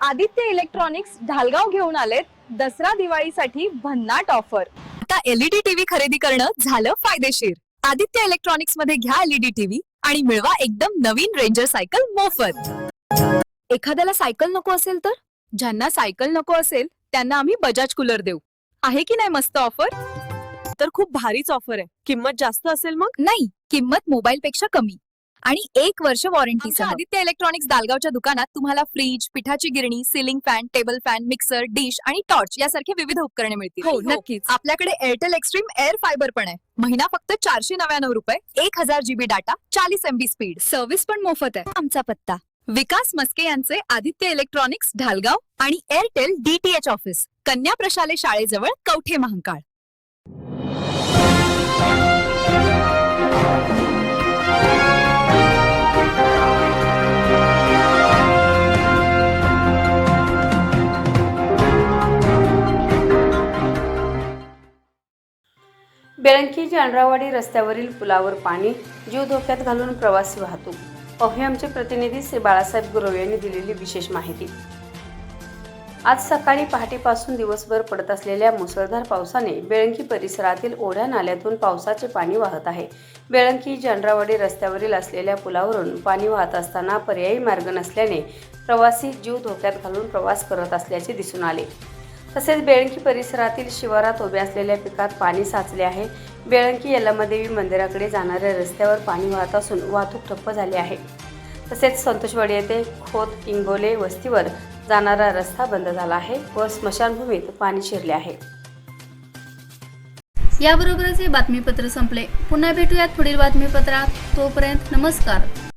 Aditya electronics Dhalgaon घेऊन आलेत दसरा दिवाळीसाठी भन्नाट ऑफर. आता एलईडी टीव्ही खरेदी करणं झालं फायदेशीर. आदित्य इलेक्ट्रॉनिक्समध्ये घ्या एलईडी टीव्ही आणि मिळवा एकदम नवीन रेंजर सायकल मोफत. एखाद्याला सायकल नको असेल तर? ज्यांना सायकल नको असेल त्यांना आम्ही बजाज कूलर देऊ. आहे की नाही मस्त ऑफर तर खूप भारीच ऑफर आहे. किंमत जास्त असेल मग? नाही किंमत मोबाईल पेक्षा कमी. आणि एक वर्ष वॉरंटी आदित्य इलेक्ट्रॉनिक्स दालगावच्या दुकानात तुम्हाला फ्रीज पिठाची गिरणी ceiling fan table fan mixer dish आणि टॉर्च यासारखे विविध उपकरणे मिळतील. हो, नक्कीच. आपल्याकडे एअरटेल एक्स्ट्रीम एअर फायबर पण आहे. महिना फक्त चारशे नव्याण्णव रुपये एक हजार जीबी डाटा चाळीस एमबी स्पीड सर्व्हिस पण मोफत आहे. आमचा पत्ता. विकास मस्के यांचे आदित्य इलेक्ट्रॉनिक्स ढालगाव आणि एअरटेल डीटीएच ऑफिस कन्या प्रशाले शाळेजवळ कवठे महांकाळ. बेळंकी जानरावाडी रस्त्यावरील पुलावर पाणी जीव धोक्यात घालून प्रवासी वाहतूक. पाहुया आमचे प्रतिनिधी श्री बाळासाहेब गुरव यांनी दिलेली विशेष माहिती. आज सकाळी पहाटेपासून दिवसभर पडत असलेल्या मुसळधार पावसाने बेळंकी परिसरातील ओढ्या नाल्यातून पावसाचे पाणी वाहत आहे. बेळंकी जानरावाडी रस्त्यावरील असलेल्या पुलावरून पाणी वाहत असताना पर्यायी मार्ग नसल्याने प्रवासी जीव धोक्यात घालून प्रवास करत असल्याचे दिसून आले. तसेच बेळंकी परिसरातील शिवारात उभ्या असलेल्या पिकात पाणी साचले आहे. बेळंकी यल्लमादेवी मंदिराकडे जाणाऱ्या रस्त्यावर पाणी वाहत असून वाहतूक ठप्प झाली आहे. तसेच संतोषवाडी येथे खोत इंगोले वस्तीवर जाणारा रस्ता बंद झाला आहे व स्मशानभूमीत पाणी शिरले आहे. याबरोबरच हे बातमीपत्र संपले. पुन्हा भेटूयात पुढील बातमीपत्रात. तोपर्यंत नमस्कार.